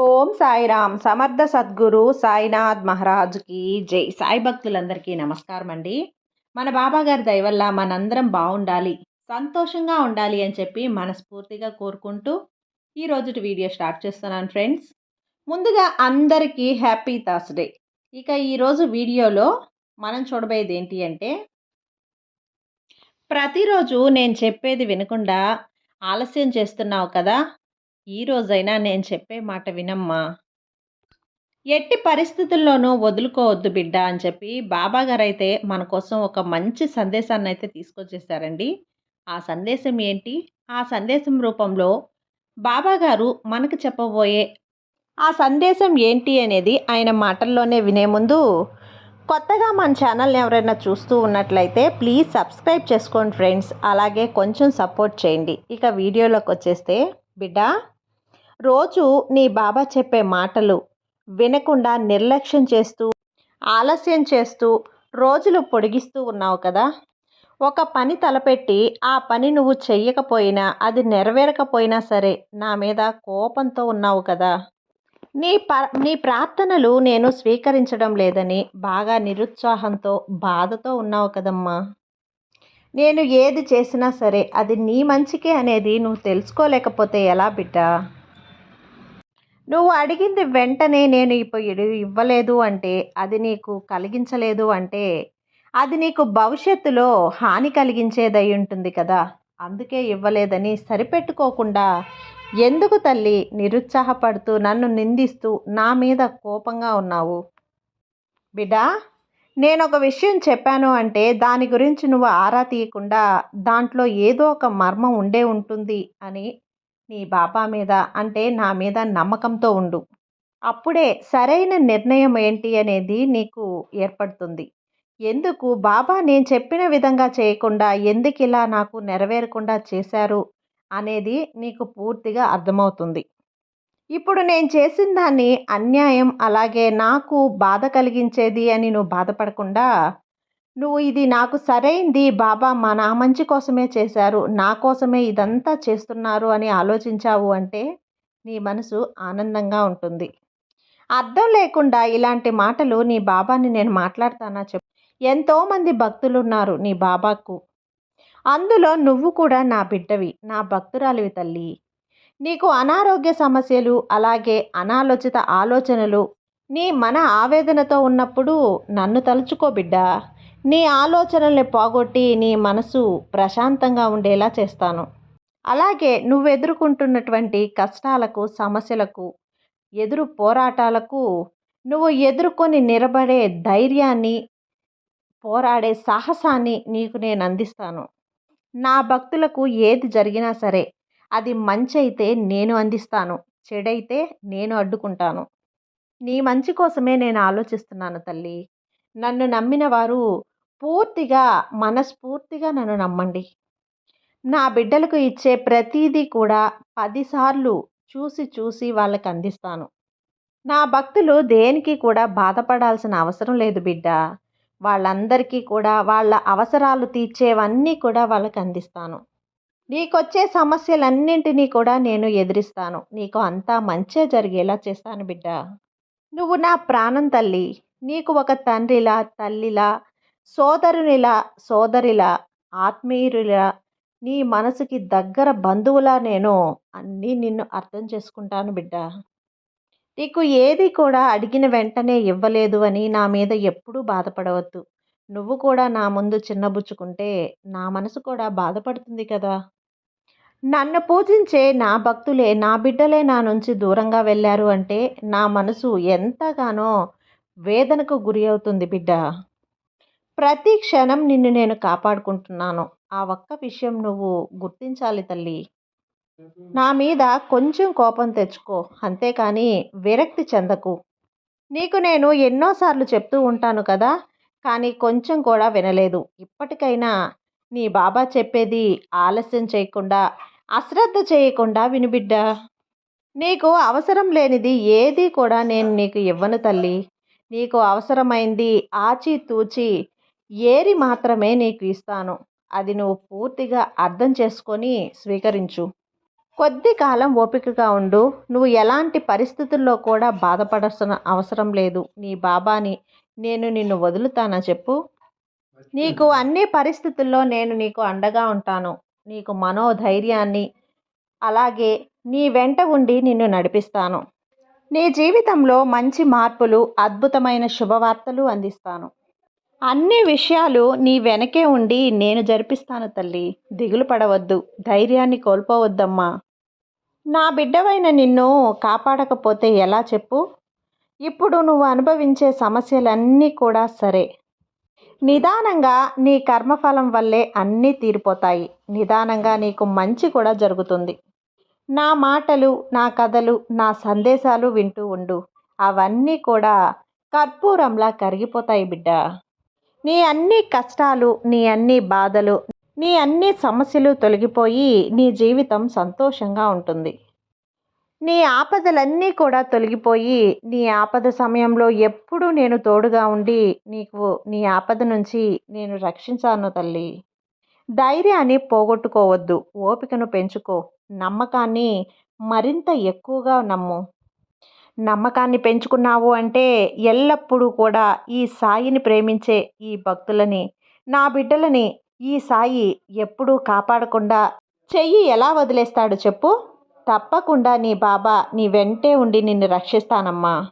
ఓం సాయిరామ్ సమర్థ సద్గురు సాయినాథ్ మహారాజుకి జై. సాయి భక్తులందరికీ నమస్కారం అండి మన బాబా గారి మనందరం బాగుండాలి సంతోషంగా ఉండాలి అని చెప్పి మనస్ఫూర్తిగా కోరుకుంటూ ఈ రోజుటి వీడియో స్టార్ట్ చేస్తున్నాను ఫ్రెండ్స్. ముందుగా అందరికీ హ్యాపీ థర్స్డే ఇక ఈరోజు వీడియోలో మనం చూడబోయేది ఏంటి అంటే ప్రతిరోజు నేను చెప్పేది వినకుండా ఆలస్యం చేస్తున్నావు కదా ఈ రోజైనా నేను చెప్పే మాట వినమ్మా. ఎట్టి పరిస్థితుల్లోనూ వదులుకోవద్దు బిడ్డ అని చెప్పి బాబాగారు అయితే మన కోసం ఒక మంచి సందేశాన్ని అయితే తీసుకొచ్చేసారండి. ఆ సందేశం ఏంటి? ఆ సందేశం రూపంలో బాబాగారు మనకు చెప్పబోయే ఆ సందేశం ఏంటి అనేది ఆయన మాటల్లోనే వినే ముందు కొత్తగా మన ఛానల్ని ఎవరైనా చూస్తూ ఉన్నట్లయితే ప్లీజ్ సబ్స్క్రైబ్ చేసుకోండి ఫ్రెండ్స్. అలాగే కొంచెం సపోర్ట్ చేయండి. ఇక వీడియోలోకి వచ్చేస్తే బిడ్డ రోజు నీ బాబా చెప్పే మాటలు వినకుండా నిర్లక్ష్యం చేస్తూ ఆలస్యం చేస్తూ రోజులు పొడిగిస్తూ ఉన్నావు కదా? ఒక పని తలపెట్టి ఆ పని నువ్వు చెయ్యకపోయినా అది నెరవేరకపోయినా సరే నా మీద కోపంతో ఉన్నావు కదా? నీ ప నీ ప్రార్థనలు నేను స్వీకరించడం లేదని బాగా నిరుత్సాహంతో బాధతో ఉన్నావు కదమ్మా. నేను ఏది చేసినా సరే అది నీ మంచికే అనేది నువ్వు తెలుసుకోలేకపోతే ఎలా బిడ్డ? నువ్వు అడిగింది వెంటనే నేను ఇప్పుడు ఇవ్వలేదు అంటే అది నీకు కలిగించలేదు అంటే అది నీకు భవిష్యత్తులో హాని కలిగించేదై ఉంటుంది కదా. అందుకే ఇవ్వలేదని సరిపెట్టుకోకుండా ఎందుకు తల్లి నిరుత్సాహపడుతూ నన్ను నిందిస్తూ నా మీద కోపంగా ఉన్నావు? బిడ్డా నేను ఒక విషయం చెప్పాను అంటే దాని గురించి నువ్వు ఆరా తీయకుండా దాంట్లో ఏదో ఒక మర్మం ఉండే ఉంటుంది అని నీ బాబా మీద అంటే నా మీద నమ్మకంతో ఉండు. అప్పుడే సరైన నిర్ణయం ఏంటి అనేది నీకు ఏర్పడుతుంది. ఎందుకు? బాబా నేను చెప్పిన విధంగా చేయకుండా ఎందుకు ఇలా నాకు నెరవేరకుండా చేశారు అనేది నీకు పూర్తిగా అర్థమవుతుంది. ఇప్పుడు నేను చేసిన దాన్ని అన్యాయం అలాగే నాకు బాధ కలిగించేది అని నువ్వు బాధపడకుండా నువ్వు ఇది నాకు సరైంది. బాబా మా నా మంచి కోసమే చేశారు. నా కోసమే ఇదంతా చేస్తున్నారు అని ఆలోచించావు అంటే నీ మనసు ఆనందంగా ఉంటుంది. అర్థం లేకుండా ఇలాంటి మాటలు నీ బాబాని నేను మాట్లాడతానా చెప్పు. ఎంతోమంది భక్తులు ఉన్నారు నీ బాబాకు. అందులో నువ్వు కూడా నా బిడ్డవి నా భక్తురాలివి తల్లి. నీకు అనారోగ్య సమస్యలు అలాగే అనాలోచిత ఆలోచనలు నీ మన ఆవేదనతో ఉన్నప్పుడు నన్ను తలుచుకో బిడ్డ. నీ ఆలోచనల్ని పోగొట్టి నీ మనసు ప్రశాంతంగా ఉండేలా చేస్తాను. అలాగే నువ్వు ఎదుర్కొంటున్నటువంటి కష్టాలకు సమస్యలకు ఎదురు పోరాటాలకు నువ్వు ఎదుర్కొని నిలబడే ధైర్యాన్ని పోరాడే సాహసాన్ని నీకు నేను అందిస్తాను. నా భక్తులకు ఏది జరిగినా సరే అది మంచి అయితే నేను అందిస్తాను చెడైతే నేను అడ్డుకుంటాను. నీ మంచి కోసమే నేను ఆలోచిస్తున్నాను తల్లి. నన్ను నమ్మిన వారు పూర్తిగా మనస్ఫూర్తిగా నన్ను నమ్మండి. నా బిడ్డలకు ఇచ్చే ప్రతీదీ కూడా పదిసార్లు చూసి చూసి వాళ్ళకి అందిస్తాను. నా భక్తులు దేనికి కూడా బాధపడాల్సిన అవసరం లేదు బిడ్డ. వాళ్ళందరికీ కూడా వాళ్ళ అవసరాలు తీర్చేవన్నీ కూడా వాళ్ళకి అందిస్తాను. నీకొచ్చే సమస్యలన్నింటినీ కూడా నేను ఎదిరిస్తాను. నీకు అంతా మంచే జరిగేలా చేస్తాను బిడ్డ. నువ్వు నా ప్రాణం తల్లి. నీకు ఒక తండ్రిలా తల్లిలా సోదరునిలా సోదరిలా ఆత్మీయుల నీ మనసుకి దగ్గర బంధువులా నేను అన్నీ నిన్ను అర్థం చేసుకుంటాను బిడ్డ. నీకు ఏది కూడా అడిగిన వెంటనే ఇవ్వలేదు అని నా మీద ఎప్పుడూ బాధపడవద్దు. నువ్వు కూడా నా ముందు చిన్నబుచ్చుకుంటే నా మనసు కూడా బాధపడుతుంది కదా. నన్ను పూజించే నా భక్తులే నా బిడ్డలే నా నుంచి దూరంగా వెళ్ళారు అంటే నా మనసు ఎంతగానో వేదనకు గురి అవుతుంది బిడ్డ. ప్రతి క్షణం నిన్ను నేను కాపాడుకుంటున్నాను. ఆ ఒక్క విషయం నువ్వు గుర్తించాలి తల్లి. నా మీద కొంచెం కోపం తెచ్చుకో. అంతేకాని విరక్తి చెందకు. నీకు నేను ఎన్నోసార్లు చెప్తూ ఉంటాను కదా కానీ కొంచెం కూడా వినలేదు. ఇప్పటికైనా నీ బాబా చెప్పేది ఆలస్యం చేయకుండా అశ్రద్ధ చేయకుండా వినిబిడ్డ నీకు అవసరం లేనిది ఏది కూడా నేను నీకు ఇవ్వను తల్లి. నీకు అవసరమైంది ఆచి తూచి ఏరి మాత్రమే నీకు ఇస్తాను. అది నువ్వు పూర్తిగా అర్థం చేసుకొని స్వీకరించు. కొద్ది కాలం ఓపికగా ఉండు. నువ్వు ఎలాంటి పరిస్థితుల్లో కూడా బాధపడాల్సిన అవసరం లేదు. నీ బాబాని నేను నిన్ను వదులుతానా చెప్పు? నీకు అన్ని పరిస్థితుల్లో నేను నీకు అండగా ఉంటాను. నీకు మనోధైర్యాన్ని అలాగే నీ వెంట ఉండి నిన్ను నడిపిస్తాను. నీ జీవితంలో మంచి మార్పులు అద్భుతమైన శుభవార్తలు అందిస్తాను. అన్ని విషయాలు నీ వెనకే ఉండి నేను జరిపిస్తాను తల్లి. దిగులు పడవద్దు. ధైర్యాన్ని కోల్పోవద్దమ్మా. నా బిడ్డవైన నిన్ను కాపాడకపోతే ఎలా చెప్పు? ఇప్పుడు నువ్వు అనుభవించే సమస్యలన్నీ కూడా సరే. నిదానంగా నీ కర్మఫలం వల్లే అన్నీ తీరిపోతాయి. నిదానంగా నీకు మంచి కూడా జరుగుతుంది. నా మాటలు నా కథలు నా సందేశాలు వింటూ ఉండు. అవన్నీ కూడా కర్పూరంలా కరిగిపోతాయి బిడ్డ. నీ అన్ని కష్టాలు నీ అన్ని బాధలు నీ అన్ని సమస్యలు తొలగిపోయి నీ జీవితం సంతోషంగా ఉంటుంది. నీ ఆపదలన్నీ కూడా తొలగిపోయి నీ ఆపద సమయంలో ఎప్పుడూ నేను తోడుగా ఉండి నీకు నీ ఆపద నుంచి నేను రక్షించాను తల్లి. ధైర్యాన్ని పోగొట్టుకోవద్దు ఓపికను పెంచుకో నమ్మకాన్ని మరింత ఎక్కువగా నమ్ము. నమ్మకాన్ని పెంచుకున్నావు అంటే ఎల్లప్పుడూ కూడా ఈ సాయిని ప్రేమించే ఈ భక్తులని నా బిడ్డలని ఈ సాయి ఎప్పుడూ కాపాడకుండా చెయ్యి ఎలా వదిలేస్తాడు చెప్పు? తప్పకుండా నీ బాబా నీ వెంటే ఉండి నిన్ను రక్షిస్తానమ్మా.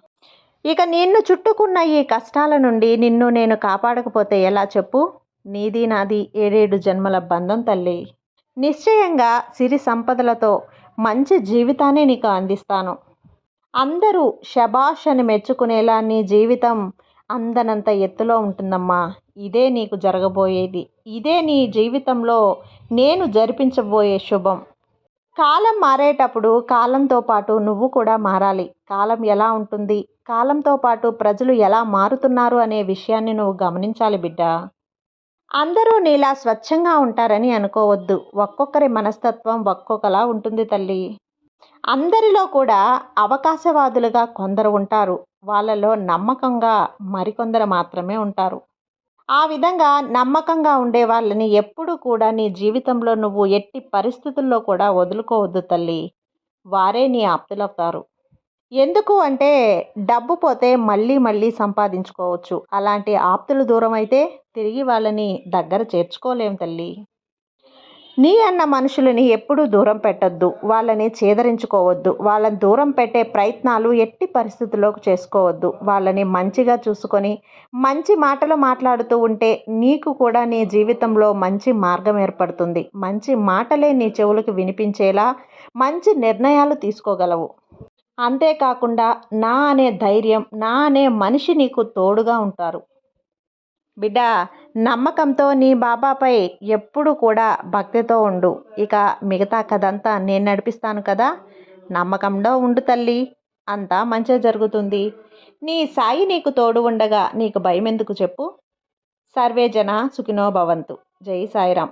ఇక నిన్ను చుట్టుకున్న ఈ కష్టాల నుండి నిన్ను నేను కాపాడకపోతే ఎలా చెప్పు? నీది నాది ఏడేడు జన్మల బంధం తల్లి. నిశ్చయంగా సిరి సంపదలతో మంచి జీవితాన్ని నీకు అందిస్తాను. అందరూ శబాష్ అని మెచ్చుకునేలా నీ జీవితం అందనంత ఎత్తులో ఉంటుందమ్మా. ఇదే నీకు జరగబోయేది. ఇదే నీ జీవితంలో నేను జరిపించబోయే శుభం. కాలం మారేటప్పుడు కాలంతో పాటు నువ్వు కూడా మారాలి. కాలం ఎలా ఉంటుంది? కాలంతో పాటు ప్రజలు ఎలా మారుతున్నారు అనే విషయాన్ని నువ్వు గమనించాలి బిడ్డ. అందరూ నీలా స్వచ్ఛంగా ఉంటారని అనుకోవద్దు. ఒక్కొక్కరి మనస్తత్వం ఒక్కొక్కలా ఉంటుంది తల్లి. అందరిలో కూడా అవకాశవాదులుగా కొందరు ఉంటారు. వాళ్ళలో నమ్మకంగా మరికొందరు మాత్రమే ఉంటారు. ఆ విధంగా నమ్మకంగా ఉండే వాళ్ళని ఎప్పుడూ కూడా నీ జీవితంలో నువ్వు ఎట్టి పరిస్థితుల్లో కూడా వదులుకోవద్దు తల్లి. వారే నీ ఆప్తులవుతారు. ఎందుకు అంటే డబ్బు పోతే మళ్ళీ మళ్ళీ సంపాదించుకోవచ్చు. అలాంటి ఆప్తులు దూరం అయితే తిరిగి వాళ్ళని దగ్గర చేర్చుకోలేం తల్లి. నీ అన్న మనుషులని ఎప్పుడూ దూరం పెట్టద్దు. వాళ్ళని చేదరించుకోవద్దు. వాళ్ళని దూరం పెట్టే ప్రయత్నాలు ఎట్టి పరిస్థితుల్లోకి చేసుకోవద్దు. వాళ్ళని మంచిగా చూసుకొని మంచి మాటలు మాట్లాడుతూ ఉంటే నీకు కూడా నీ జీవితంలో మంచి మార్గం ఏర్పడుతుంది. మంచి మాటలే నీ చెవులకు వినిపించేలా మంచి నిర్ణయాలు తీసుకోగలవు. అంతేకాకుండా నా అనే ధైర్యం నా అనే మనిషి నీకు తోడుగా ఉంటారు. బిడ్డ నమ్మకంతో నీ బాబాపై ఎప్పుడు కూడా భక్తితో ఉండు. ఇక మిగతా కథంతా నేను నడిపిస్తాను కదా? నమ్మకంలో ఉండు తల్లి. అంతా మంచిగా జరుగుతుంది. నీ సాయి నీకు తోడు ఉండగా నీకు భయం ఎందుకు చెప్పు? సర్వే జన సుఖినో భవంతు. జై సాయిరామ్.